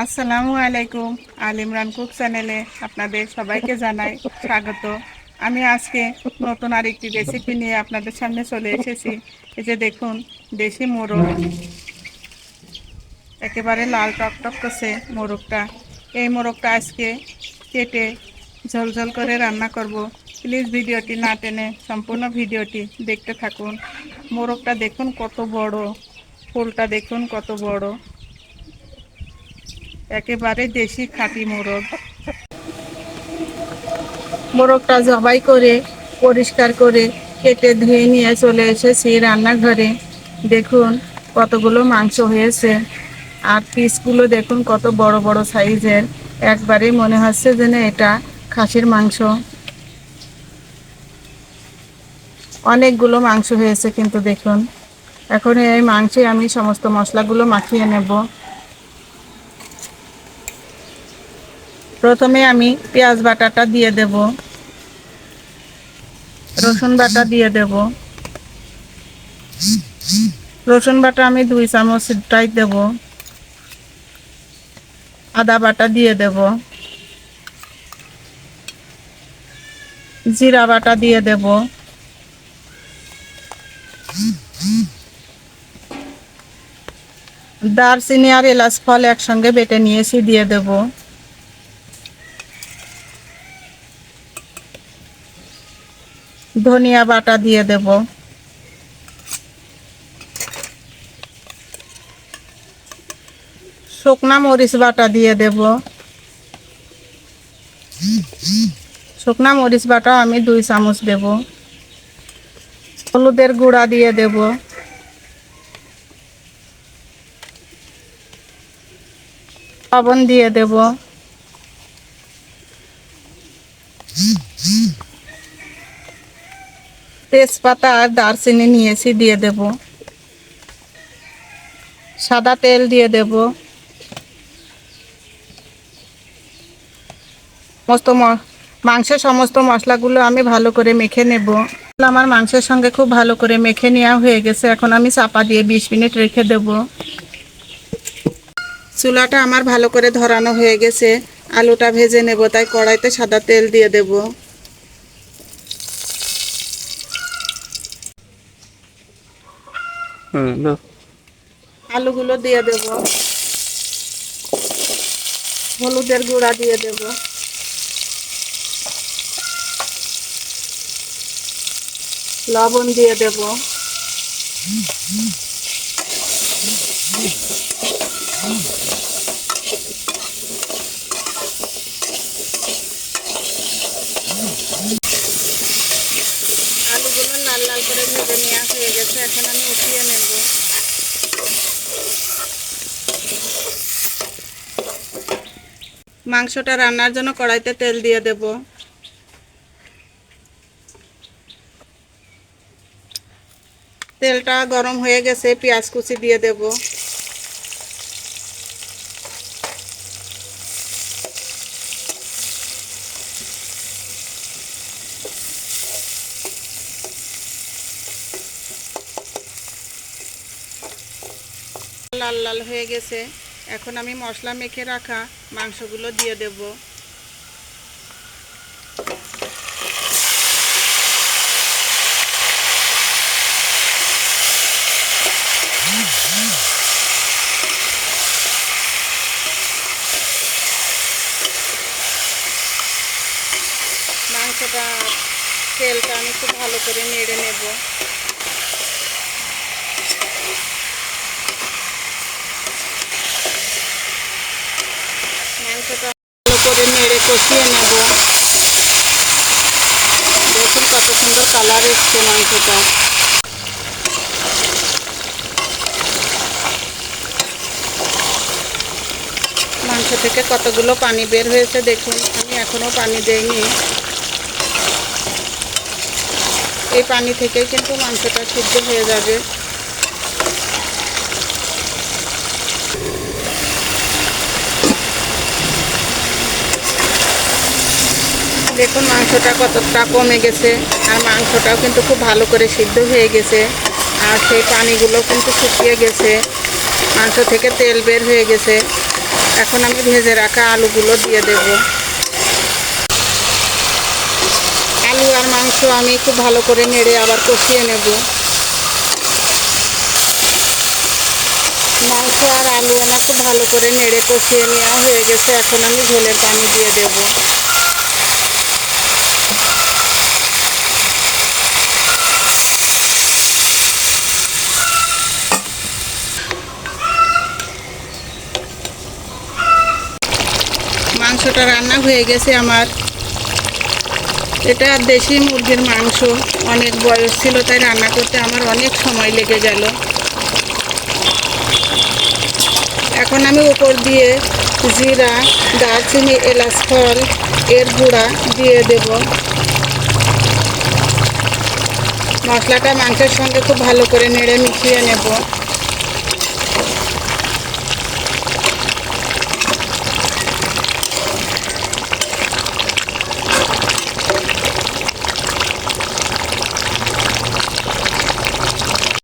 আসসালামু আলাইকুম, আল ইমরান কুক চ্যানেলে আপনাদের সবাইকে জানাই স্বাগত। আমি আজকে নতুন আরেকটি রেসিপি নিয়ে আপনাদের সামনে চলে এসেছি। এই যে দেখুন, দেশি মোরগ। একেবারে লাল টক টক করছে মোরগটা। এই মোরগটা আজকে কেটে ঝোলঝোল করে রান্না করব। প্লিজ ভিডিওটি না টেনে সম্পূর্ণ ভিডিওটি দেখতে থাকুন। মোরগটা দেখুন কত বড়, ফুলটা দেখুন কত বড়। একেবারে দেশি খাঁটি মোরগ। মোরগটা জবাই করে, পরিষ্কার করে কেটে ধুয়ে নিয়ে চলে এসেছি রান্নাঘরে। দেখুন কতগুলো মাংস হয়েছে। আর পিসগুলো দেখুন কত বড় বড় সাইজের। একবারে মনে হচ্ছে যেন এটা খাসির মাংস। অনেকগুলো মাংস হয়েছে কিন্তু দেখুন। এখন এই মাংসে আমি সমস্ত মশলাগুলো মাখিয়ে নেব। প্রথমে আমি পেঁয়াজ বাটাটা দিয়ে দেব। রসুন বাটা দিয়ে দেব। রসুন বাটা আমি দুই চামচটাই দেব। আদা বাটা দিয়ে দেব। জিরা বাটা দিয়ে দেব। দারচিনি আর এলাচ ফল একসঙ্গে বেটে নিয়েছি দিয়ে দেবো। ধনিয়া বাটা দিয়ে দেব। শুকনা মরিচ বাটা দিয়ে দেব। শুকনা মরিচ বাটা আমি দুই চামচ দেব। হলুদের গুঁড়া দিয়ে দেব। লবণ দিয়ে দেব। তেজপাতা আর দারচিনি নিয়েছি, দিয়ে দেব। সাদা তেল দিয়ে দেব। সমস্ত মাংসের সমস্ত মশলাগুলো আমি ভালো করে মেখে নেব। আমার মাংসের সঙ্গে খুব ভালো করে মেখে নেওয়া হয়ে গেছে। এখন আমি চাপা দিয়ে বিশ মিনিট রেখে দেব। চুলাটা আমার ভালো করে ধরানো হয়ে গেছে। আলুটা ভেজে নেব, তাই কড়াইতে সাদা তেল দিয়ে দেবো। হুম আলুগুলো দিয়ে দেব। হলুদের গুঁড়া দিয়ে দেব। লবণ দিয়ে দেব আলুগুলো লাল লাল করে ভেজে নেওয়া এখন আমি উঠিয়ে নেব। মাংসটা রান্নার জন্য কড়াইতে তেল দিয়ে দেব। তেলটা গরম হয়ে গেছে, পেঁয়াজ কুচি দিয়ে দেব। লাল লাল হয়ে গেছে। এখন আমি মশলা মেখে রাখা মাংসগুলো দিয়ে দেব। মাংসটা তেলটা আমি খুব ভালো করে নেড়ে নেব মাংসটা ভালো করে নেড়ে কষিয়ে নেব। দেখুন কত সুন্দর কালার এসছে মাংসটা। মাংস থেকে কতগুলো পানি বের হয়েছে দেখুন, আমি এখনও পানি দেইনি। এই পানি থেকেই কিন্তু মাংসটা সিদ্ধ হয়ে যাবে। দেখুন মাংসটা কতটা কমে গেছে। আর মাংসটাও কিন্তু খুব ভালো করে সিদ্ধ হয়ে গেছে। আর সেই পানিগুলো কিন্তু শুকিয়ে গেছে। মাংস থেকে তেল বের হয়ে গেছে। এখন আমি ভেজে রাখা আলুগুলো দিয়ে দেব। আলু আর মাংস আমি খুব ভালো করে নেড়ে আবার কষিয়ে নেব। মাংস আর আলু আমার খুব ভালো করে নেড়ে কষিয়ে নেওয়া হয়ে গেছে। এখন আমি ঝোলের পানি দিয়ে দেব। মাংসটা রান্না হয়ে গেছে আমার। এটা দেশি মুরগির মাংস, অনেক বয়স ছিল, তাই রান্না করতে আমার অনেক সময় লেগে গেল। এখন আমি উপর দিয়ে জিরা, দারচিনি, এলাচ ফল, এর গুঁড়া দিয়ে দেব। মশলাটা মাংসের সঙ্গে খুব ভালো করে নেড়ে মিশিয়ে নেব।